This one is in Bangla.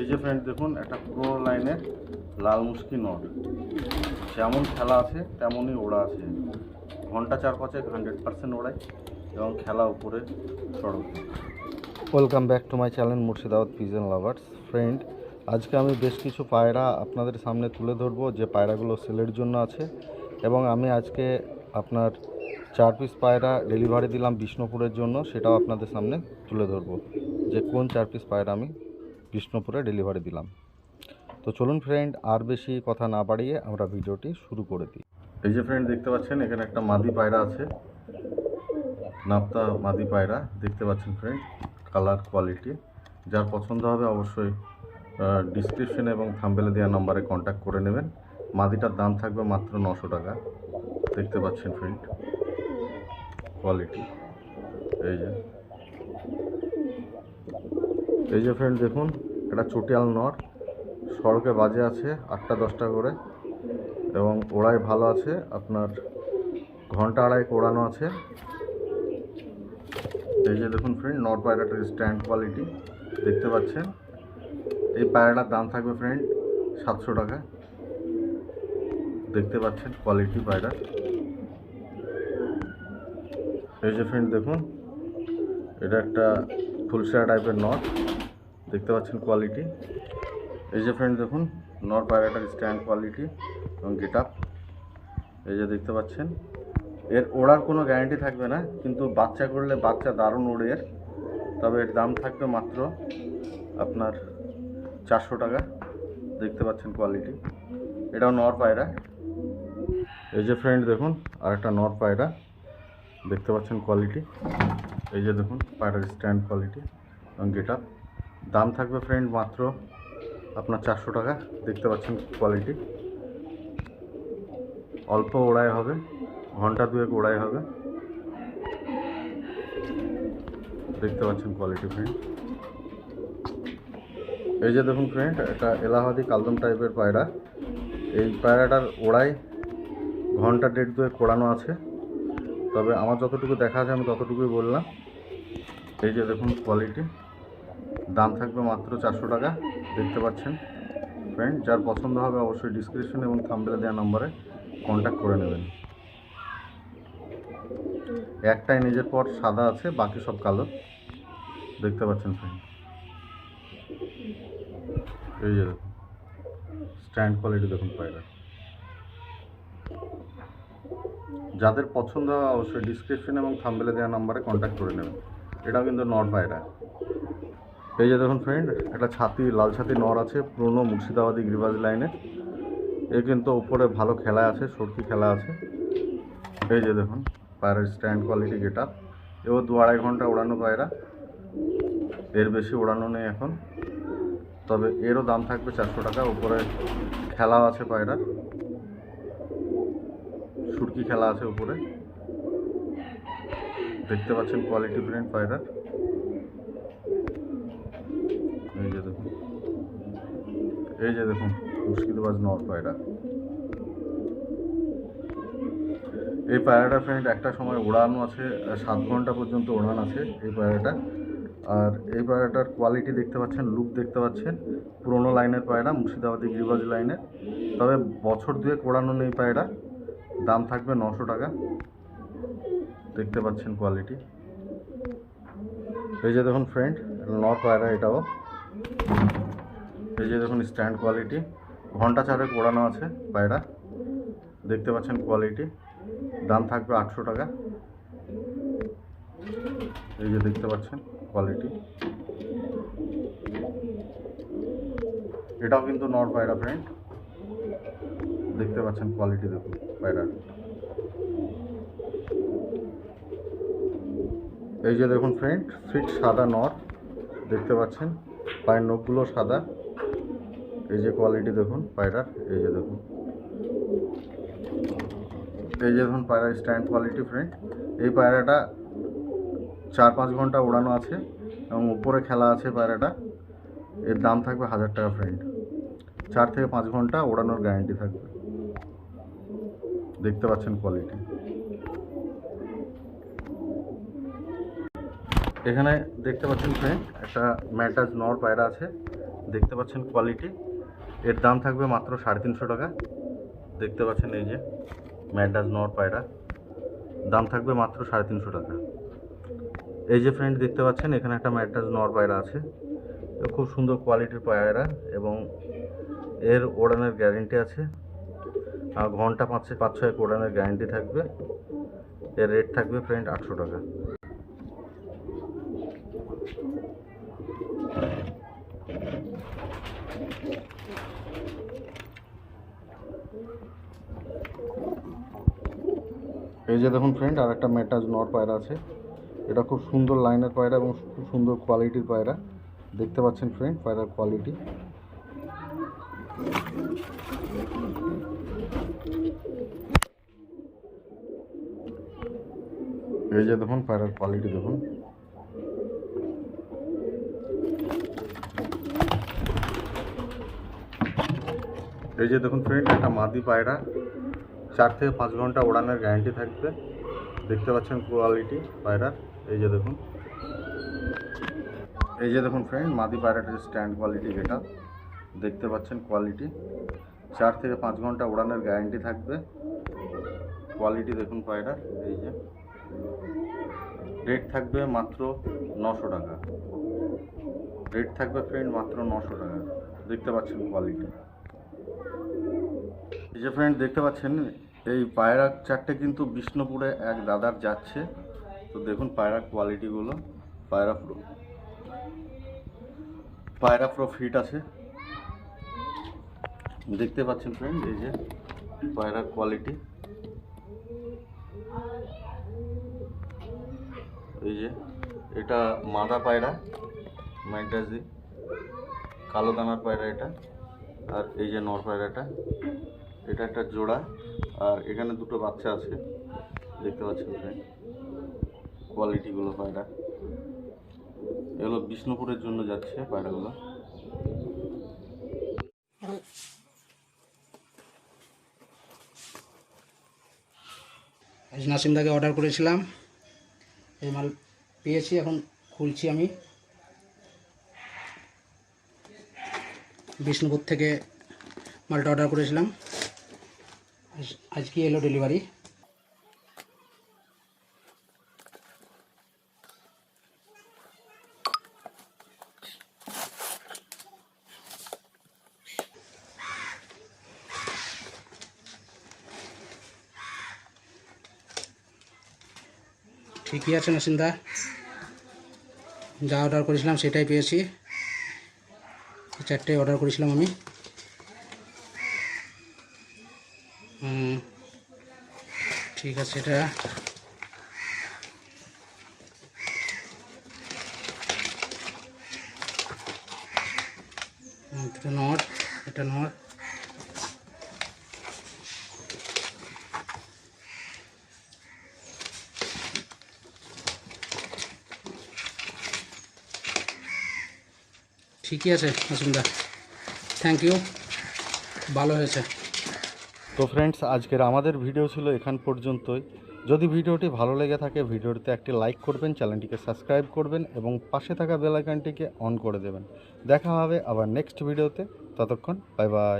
এই যে ফ্রেন্ড দেখুন, একটা পুরো লাইনের লাল মুশকি নট। যেমন খেলা আছে, তেমনই ওড়া আছে। ঘণ্টা চার পাঁচে হান্ড্রেড পার্সেন্ট ওড়ায় এবং খেলা উপরে সড়ক welcome back to my channel Murshidabad pigeon lovers friend আজকে আমি বেশ কিছু পায়রা আপনাদের সামনে তুলে ধরবো, যে পায়রাগুলো সেলের জন্য আছে। এবং আমি আজকে আপনার চার পিস পায়রা ডেলিভারি দিলাম বিষ্ণুপুরের জন্য, সেটাও আপনাদের সামনে তুলে ধরবো। যে কোন চার পিস পায়রা আমি বিষ্ণুপুরে ডেলিভারি দিলাম। তো চলুন ফ্রেন্ড আর বেশি কথা না বাড়িয়ে আমরা ভিডিওটি শুরু করে দিই। এই যে ফ্রেন্ড দেখতে পাচ্ছেন, এখানে একটা মাদি পায়রা আছে। নাপ্তা মাদি পায়রা, দেখতে পাচ্ছেন ফ্রেন্ড কালার কোয়ালিটি যার পছন্দ হবে অবশ্যই ডিসক্রিপশনে এবং থাম্বেলে দেওয়া নাম্বারে কন্ট্যাক্ট করে নেবেন। মাদিটার দাম থাকবে মাত্র নশো টাকা। দেখতে পাচ্ছেন ফ্রেন্ড কোয়ালিটি এই যে। এই যে ফ্রেন্ড দেখুন এটা চটিয়াল নর, সড়কে বাজে আছে আটটা, দশটা করে, এবং ওড়াই ভালো আছে, আপনার ঘণ্টা আড়াই ওড়ানো আছে। এই যে দেখুন ফ্রেন্ড নট পায়রাটার স্ট্যান্ড কোয়ালিটি দেখতে পাচ্ছেন? এই পায়রাটার দাম থাকবে ফ্রেন্ড সাতশো টাকা। দেখতে পাচ্ছেন কোয়ালিটি পায়রা। এই যে ফ্রেন্ড দেখুন, এটা একটা ফুলসা টাইপের নট দেখতে পাচ্ছেন কোয়ালিটি এই যে ফ্রেন্ড দেখুন নর পায়রাটার স্ট্যান্ড কোয়ালিটি এবং গেট আপ এই যে দেখতে পাচ্ছেন, এর ওড়ার কোনো গ্যারান্টি থাকবে না, কিন্তু বাচ্চা করলে বাচ্চা দারুণ ওড়ে এর। তবে এর দাম থাকবে মাত্র আপনার চারশো টাকা। দেখতে পাচ্ছেন কোয়ালিটি এটাও নর পায়রা এই যে ফ্রেন্ড দেখুন আর একটা নর পায়রা দেখতে পাচ্ছেন কোয়ালিটি এই যে দেখুন পায়রার স্ট্যান্ড কোয়ালিটি এবং গেট আপ দাম থাকবে ফ্রেন্ড মাত্র আপনার চারশো টাকা। দেখতে পাচ্ছেন কোয়ালিটি অল্প ওড়াই হবে, ঘণ্টা দুয়েক ওড়াই হবে। দেখতে পাচ্ছেন কোয়ালিটি ফ্রেন্ড এই যে দেখুন ফ্রেন্ড একটা এলাহাবাদি কালদম টাইপের পায়রা। এই পায়রাটার ওড়াই ঘণ্টা দেড় দুয়েক কোড়ানো আছে। তবে আমার যতটুকু দেখা আছে আমি ততটুকুই বললাম। এই যে দেখুন কোয়ালিটি দাম থাকবে মাত্র চারশো টাকা, দেখতে পাচ্ছেন। ফ্রেন্ড যার পছন্দ হবে অবশ্যই ডিসক্রিপশন এবং থাম্বেলে দেওয়া নম্বরে কন্ট্যাক্ট করে নেবেন। একটাই নিজের পর, সাদা আছে, বাকি সব কালো। দেখতে পাচ্ছেন ফ্রেন্ড এই যে দেখুন স্ট্যান্ড কোয়ালিটি দেখুন পায়রা। যাদের পছন্দ অবশ্যই ডিসক্রিপশন এবং থাম্বেলে দেওয়া নাম্বারে কন্ট্যাক্ট করে নেবেন। এটাও কিন্তু নর পায়রা। এই যে দেখুন ফ্রেন্ড একটা ছাতি, লাল ছাতি নর আছে, পুরনো মুর্শিদাবাদী গ্রিবাজ লাইনে এ। কিন্তু উপরে ভালো খেলা আছে, সরকি খেলা আছে। এই যে দেখুন পায়রার স্ট্যান্ড কোয়ালিটি গেট আপ এও দু আড়াই ঘণ্টা ওড়ানো পায়রা। এর বেশি ওড়ানো নেই এখন। তবে এরও দাম থাকবে চারশো টাকা উপরে খেলা আছে পায়রার সুরকি খেলা আছে উপরে দেখতে পাচ্ছেন কোয়ালিটি প্রিন্ট পায়রার এই যে দেখুন এই যে দেখুন, মুশকিলবাজ নর পায়রা। এই পায়রাটা ফ্রেন্ড একটা সময় ওড়ানো আছে সাত ঘণ্টা পর্যন্ত ওড়ান আছে এই পায়রাটা। আর এই পায়রাটার কোয়ালিটি দেখতে পাচ্ছেন লুক দেখতে পাচ্ছেন, পুরোনো লাইনের পায়রা, মুর্শিদাবাদী গিরিবাজ লাইনের। তবে বছর দুয়েক ওড়ানো নেই পায়রা, দাম থাকবে নশো টাকা। দেখতে পাচ্ছেন কোয়ালিটি এই যে দেখুন ফ্রেন্ড নর পায়রা এটাও। এই যে দেখুন স্ট্যান্ড কোয়ালিটি, ঘণ্টা চারেক ওড়ানো আছে পায়রা দেখতে পাচ্ছেন কোয়ালিটি, দাম থাকবে আটশো টাকা। এই যে দেখতে পাচ্ছেন কোয়ালিটি। এটাও কিন্তু নর পায়রা ফ্রেন্ড। দেখতে পাচ্ছেন কোয়ালিটি দেখুন পায়রার এই যে দেখুন ফ্রেন্ড, ফিট সাদা নর, দেখতে পাচ্ছেন পায়ের নখগুলো সাদা। এই যে কোয়ালিটি দেখুন, পায়রার, এই যে দেখুন। এই যে দেখুন পায়রার স্ট্যান্ড কোয়ালিটি ফ্রেন্ড এই পায়রাটা চার পাঁচ ঘণ্টা ওড়ানো আছে এবং উপরে খেলা আছে পায়রাটা। এর দাম থাকবে হাজার টাকা ফ্রেন্ড চার থেকে পাঁচ ঘণ্টা ওড়ানোর গ্যারান্টি থাকবে। দেখতে পাচ্ছেন কোয়ালিটি এখানে দেখতে পাচ্ছেন ফ্রেন্ড একটা ম্যাটাজ নর পায়রা আছে। দেখতে পাচ্ছেন কোয়ালিটি এর দাম থাকবে মাত্র সাড়ে তিনশো টাকা। দেখতে পাচ্ছেন এই যে ম্যাডাস নর পায়রা। দাম থাকবে মাত্র সাড়ে তিনশো টাকা। এই যে ফ্রেন্ড দেখতে পাচ্ছেন, এখানে একটা ম্যাডাস নর পায়রা আছে। খুব সুন্দর কোয়ালিটির পায়রা এবং এর ওড়ানের গ্যারেন্টি আছে। ঘণ্টা পাঁচ পাঁচ ছয় ওড়ানের গ্যারেন্টি থাকবে। এর রেট থাকবে ফ্রেন্ড আটশো টাকা। এই যে দেখুন ফ্রেন্ড আর একটা মেটাজ নর পায়রা আছে। এটা খুব সুন্দর লাইনের পায়রা এবং খুব সুন্দর কোয়ালিটির পায়রা। দেখতে পাচ্ছেন ফ্রেন্ড পায়রার কোয়ালিটি এই যে দেখুন, পায়রার কোয়ালিটি দেখুন। এই যে দেখুন ফ্রেন্ড একটা মাদি পায়রা, চার থেকে পাঁচ ঘণ্টা ওড়ানোর গ্যারান্টি থাকবে। দেখতে পাচ্ছেন কোয়ালিটি পায়রার। এই যে দেখুন। এই যে দেখুন ফ্রেন্ড মাদি পায়রাটির স্ট্যান্ড কোয়ালিটি যেটা, দেখতে পাচ্ছেন কোয়ালিটি চার থেকে পাঁচ ঘণ্টা ওড়ানোর গ্যারান্টি থাকবে। কোয়ালিটি দেখুন পায়রার, এই যে। রেট থাকবে মাত্র নশো টাকা। রেট থাকবে ফ্রেন্ড মাত্র নশো টাকা। দেখতে পাচ্ছেন কোয়ালিটি এই যে ফ্রেন্ড দেখতে পাচ্ছেন, এই পায়রা চারটে কিন্তু বিষ্ণুপুরে এক দাদার যাচ্ছে। তো দেখুন পায়রার কোয়ালিটিগুলো পায়রা প্রো পায়রা প্রো ফিট আছে। দেখতে পাচ্ছেন ফ্রেন্ড এই যে পায়রার কোয়ালিটি এই যে এটা মাদা পায়রা ম্যান্টাজি কালো দানার পায়রা এটা, আর এই যে নর পায়রাটা। এটা একটা জোড়া, আর এখানে দুটো বাচ্চা আছে। দেখতে পাচ্ছেন কোয়ালিটিগুলো পায়রা। এগুলো বিষ্ণুপুরের জন্য যাচ্ছে পায়রাগুলো। নাসিমদাকে অর্ডার করেছিলাম। এই মাল পেয়েছি, এখন খুলছি আমি। বিষ্ণুপুর থেকে মালটা অর্ডার করেছিলাম। আজকে এলো ডেলিভারি ঠিকই আছে নাসিন্দা যা অর্ডার করেছিলাম সেটাই পেয়েছি। চারটে অর্ডার করেছিলাম আমি। ঠিক আছে এটা। দুটো নট এটা নট। ঠিকই আছে নাসিমদা থ্যাংক ইউ ভালো হয়েছে। তো ফ্রেন্ডস আজকের আমাদের ভিডিও ছিল এখান পর্যন্তই। যদি ভিডিওটি ভালো লেগে থাকে ভিডিওটিতে একটি লাইক করবেন চ্যানেলটিকে সাবস্ক্রাইব করবেন এবং পাশে থাকা বেলাইকানটিকে অন করে দেবেন। দেখা হবে আবার নেক্সট ভিডিওতে ততক্ষণ বাই বাই